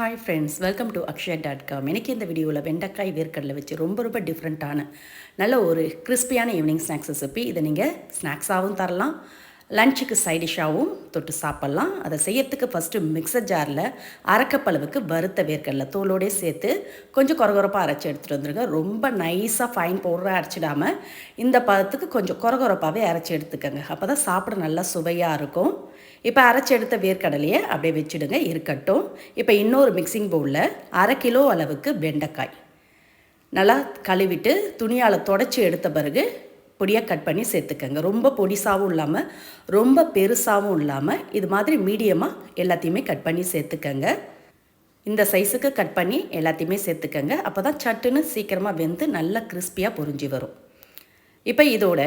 Hi friends welcome to Akshaya dot com எனக்கு இந்த வீடியோவில் வெண்டைக்காய் வேர்க்கடலை வச்சு ரொம்ப ரொம்ப டிஃப்ரெண்ட்டான நல்ல ஒரு கிறிஸ்பியான ஈவினிங் ஸ்நாக்ஸ் ரெசிபி இதை நீங்கள் ஸ்நாக்ஸாகவும் தரலாம். லஞ்சுக்கு சைடிஷாகவும் தொட்டு சாப்பிட்லாம். அதை செய்யறதுக்கு ஃபஸ்ட்டு மிக்சர் ஜாரில் அரைக்கப்பளவுக்கு வறுத்த வேர்க்கடல தோலோடே சேர்த்து கொஞ்சம் குறகுறப்பாக அரைச்சி எடுத்துகிட்டு வந்துருங்க. ரொம்ப நைஸாக ஃபைன் பவுடராக அரைச்சிடாமல் இந்த பதத்துக்கு கொஞ்சம் குறகுறப்பாகவே அரைச்சி எடுத்துக்கோங்க. அப்போ தான் சாப்பிட நல்லா சுவையாக இருக்கும். இப்போ அரைச்சி எடுத்த வேர்க்கடலையை அப்படியே வச்சுடுங்க. இருக்கட்டும். இப்போ இன்னொரு மிக்சிங் பவுலில் அரை கிலோ அளவுக்கு வெண்டைக்காய். நல்லா கழுவிட்டு துணியால் தொடச்சி எடுத்த பிறகு பொடியாக கட் பண்ணி சேர்த்துக்கங்க. ரொம்ப பொடிசாகவும் இல்லாமல் ரொம்ப பெருசாகவும் இல்லாமல் இது மாதிரி மீடியமாக எல்லாத்தையுமே கட் பண்ணி சேர்த்துக்கங்க. இந்த சைஸுக்கு கட் பண்ணி எல்லாத்தையுமே சேர்த்துக்கங்க. அப்போ தான் சட்டுன்னு சீக்கிரமாக வெந்து நல்லா கிறிஸ்பியாக பொரிஞ்சு வரும். இப்போ இதோட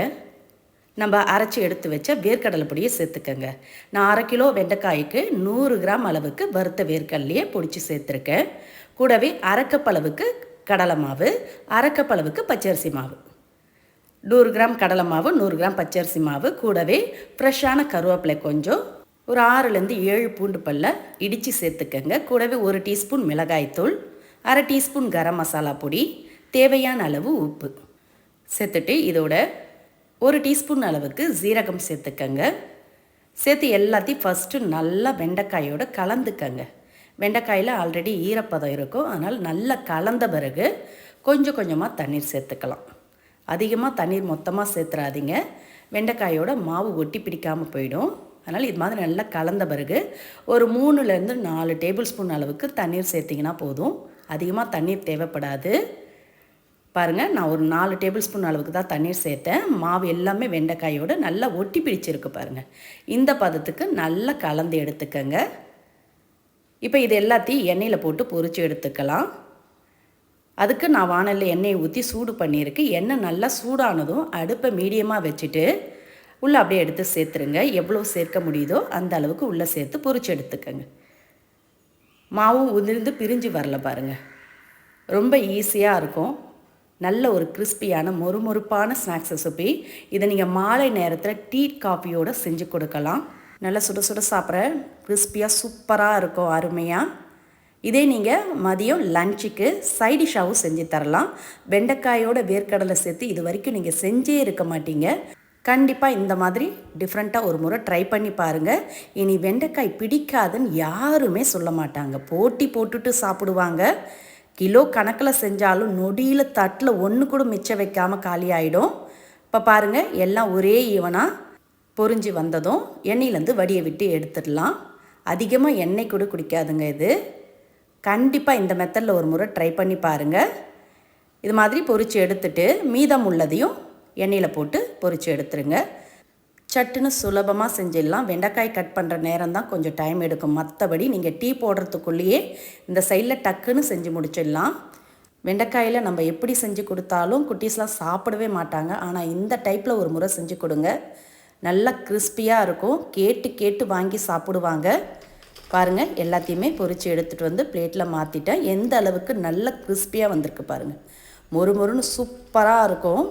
நம்ம அரைச்சி எடுத்து வச்ச வேர்க்கடலை பொடியை சேர்த்துக்கங்க. நான் அரை கிலோ வெண்டைக்காய்க்கு நூறு கிராம் அளவுக்கு வறுத்த வேர்க்கடலையே பொடிச்சு சேர்த்துருக்கேன். கூடவே அரைக்கப்பளவுக்கு கடலை மாவு அரைக்கப்பளவுக்கு பச்சரிசி மாவு. நூறு கிராம் கடலை மாவு நூறு கிராம் பச்சரிசி மாவு கூடவே ஃப்ரெஷ்ஷான கருவேப்பிலை கொஞ்சம் ஒரு ஆறுலேருந்து ஏழு பூண்டு பல்ல இடித்து சேர்த்துக்கங்க. கூடவே ஒரு டீஸ்பூன் மிளகாய்த்தூள் அரை டீஸ்பூன் கரம் மசாலா பொடி தேவையான அளவு உப்பு. சேர்த்துட்டு இதோட ஒரு டீஸ்பூன் அளவுக்கு ஜீரகம் சேர்த்துக்கங்க. சேர்த்து எல்லாத்தையும் ஃபஸ்ட்டு நல்லா வெண்டைக்காயோட கலந்துக்கங்க. வெண்டைக்காயில் ஆல்ரெடி ஈரப்பதம் இருக்கும். அதனால் நல்லா கலந்த பிறகு கொஞ்சம் கொஞ்சமாக தண்ணீர் சேர்த்துக்கலாம். அதிகமாக தண்ணீர் மொத்தமாக சேர்த்துறாதீங்க. வெண்டைக்காயோட மாவு ஒட்டி பிடிக்காமல் போயிடும். அதனால் இது மாதிரி நல்லா கலந்த பிறகு ஒரு மூணுலேருந்து நாலு டேபிள் ஸ்பூன் அளவுக்கு தண்ணீர் சேர்த்திங்கன்னா போதும். அதிகமாக தண்ணீர் தேவைப்படாது. பாருங்கள் நான் ஒரு நாலு டேபிள் ஸ்பூன் அளவுக்கு தான் தண்ணீர் சேர்த்தேன். மாவு எல்லாமே வெண்டைக்காயோடு நல்லா ஒட்டி பிடிச்சிருக்கு பாருங்கள் இந்த பதத்துக்கு நல்லா கலந்து எடுத்துக்கங்க. இப்போ இது எல்லாத்தையும் எண்ணெயில் போட்டு பொறிச்சு எடுத்துக்கலாம். அதுக்கு நான் வானலில் எண்ணெயை ஊற்றி சூடு பண்ணியிருக்கு. எண்ணெய் நல்லா சூடானதும் அடுப்பை மீடியமாக வச்சுட்டு உள்ளே அப்படியே எடுத்து சேர்த்துருங்க. எவ்வளோ சேர்க்க முடியுதோ அந்த அளவுக்கு உள்ளே சேர்த்து பொறிச்சு எடுத்துக்கோங்க. மாவும் உதிர்ந்து பிரிஞ்சு வரல பாருங்கள் ரொம்ப ஈஸியாக இருக்கும். நல்ல ஒரு கிறிஸ்பியான மொறுமொறுப்பான ஸ்நாக்ஸ் ரெசிபி. இதை நீங்கள் மாலை நேரத்தில் டீ காஃபியோடு செஞ்சு கொடுக்கலாம். நல்லா சுட சுட சாப்பிட்ற கிறிஸ்பியாக சூப்பராக இருக்கும் அருமையாக இதே நீங்கள் மதியம் லஞ்சுக்கு சைடிஷாகவும் செஞ்சு தரலாம். வெண்டைக்காயோட வேர்க்கடலை சேர்த்து இது வரைக்கும் நீங்கள் செஞ்சே இருக்க மாட்டீங்க. கண்டிப்பாக இந்த மாதிரி டிஃப்ரெண்ட்டாக ஒரு முறை ட்ரை பண்ணி பாருங்கள் இனி வெண்டைக்காய் பிடிக்காதுன்னு யாருமே சொல்ல மாட்டாங்க. போட்டி போட்டுட்டு சாப்பிடுவாங்க. கிலோ கணக்கில் செஞ்சாலும் நொடியில் தட்டில் ஒன்று கூட மிச்சம் வைக்காமல் காலி ஆகிடும் இப்போ பாருங்கள் எல்லாம் ஒரே ஈவனாக பொறிஞ்சு வந்ததும் எண்ணெயிலேருந்து வடியை விட்டு எடுத்துடலாம். அதிகமாக எண்ணெய் கூட குடிக்காதுங்க இது. கண்டிப்பாக இந்த மெத்தடில் ஒரு முறை ட்ரை பண்ணி பாருங்கள் இது மாதிரி பொறிச்சு எடுத்துட்டு மீதம் உள்ளதையும் எண்ணெயில் போட்டு பொறிச்சு எடுத்துருங்க. சட்டுன்னு சுலபமாக செஞ்சிடலாம். வெண்டைக்காய் கட் பண்ணுற நேரம் தான் கொஞ்சம் டைம் எடுக்கும். மற்றபடி நீங்கள் டீ போடுறதுக்குள்ளேயே இந்த சைடில் டக்குன்னு செஞ்சு முடிச்சிடலாம். வெண்டைக்காயில் நம்ம எப்படி செஞ்சு கொடுத்தாலும் குட்டீஸ்லாம் சாப்பிடவே மாட்டாங்க. ஆனால் இந்த டைப்பில் ஒரு முறை செஞ்சு கொடுங்க. நல்லா கிறிஸ்பியாக இருக்கும். கேட்டு கேட்டு வாங்கி சாப்பிடுவாங்க. பாருங்கள் எல்லாத்தையுமே பொறிச்சு எடுத்துகிட்டு வந்து பிளேட்டில் மாற்றிட்டேன் எந்த அளவுக்கு நல்ல கிறிஸ்பியாக வந்திருக்கு பாருங்கள் மொறு மொறுன்னு சூப்பராக இருக்கும்.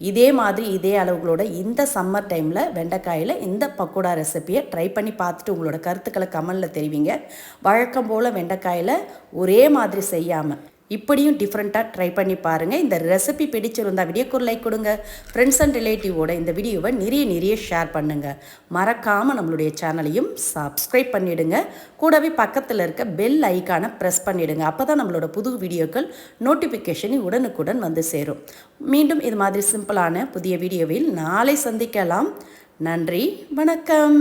இதே மாதிரி இதே அளவுகளோட இந்த சம்மர் டைமில் வெண்டைக்காயில் இந்த பக்கோடா ரெசிப்பியை ட்ரை பண்ணி பார்த்துட்டு உங்களோட கருத்துக்களை கமலில் தெரிவிங்க. வழக்கம் போல் வெண்டைக்காயில் ஒரே மாதிரி செய்யாமல் இப்படியும் டிஃப்ரெண்ட்டாக ட்ரை பண்ணி பாருங்கள் இந்த ரெசிபி பிடிச்சிருந்தால் வீடியோக்கு ஒரு லைக் கொடுங்க. ஃப்ரெண்ட்ஸ் அண்ட் ரிலேட்டிவோட இந்த வீடியோவை நிறைய நிறைய ஷேர் பண்ணுங்கள் மறக்காமல் நம்மளுடைய சேனலையும் சப்ஸ்கிரைப் பண்ணிவிடுங்க கூடவே பக்கத்தில் இருக்க பெல் ஐக்கானை ப்ரெஸ் பண்ணிவிடுங்க அப்போ தான் நம்மளோட புது வீடியோக்கள் நோட்டிஃபிகேஷன் உடனுக்குடன் வந்து சேரும். மீண்டும் இது மாதிரி சிம்பிளான புதிய வீடியோவில் நாளை சந்திக்கலாம். நன்றி வணக்கம்.